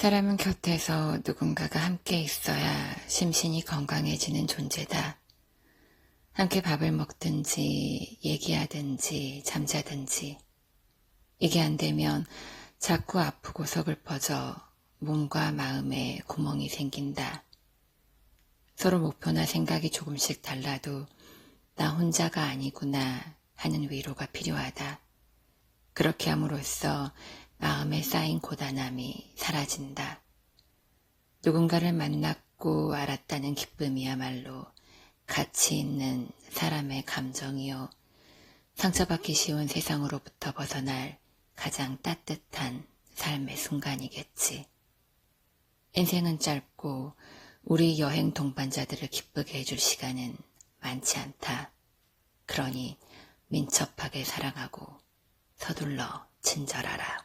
사람은 곁에서 누군가가 함께 있어야 심신이 건강해지는 존재다. 함께 밥을 먹든지, 얘기하든지, 잠자든지. 이게 안 되면 자꾸 아프고 서글퍼져 몸과 마음에 구멍이 생긴다. 서로 목표나 생각이 조금씩 달라도 나 혼자가 아니구나 하는 위로가 필요하다. 그렇게 함으로써 마음에 쌓인 고단함이 사라진다. 누군가를 만났고 알았다는 기쁨이야말로 가치 있는 사람의 감정이요. 상처받기 쉬운 세상으로부터 벗어날 가장 따뜻한 삶의 순간이겠지. 인생은 짧고 우리 여행 동반자들을 기쁘게 해줄 시간은 많지 않다. 그러니 민첩하게 사랑하고 서둘러 친절하라.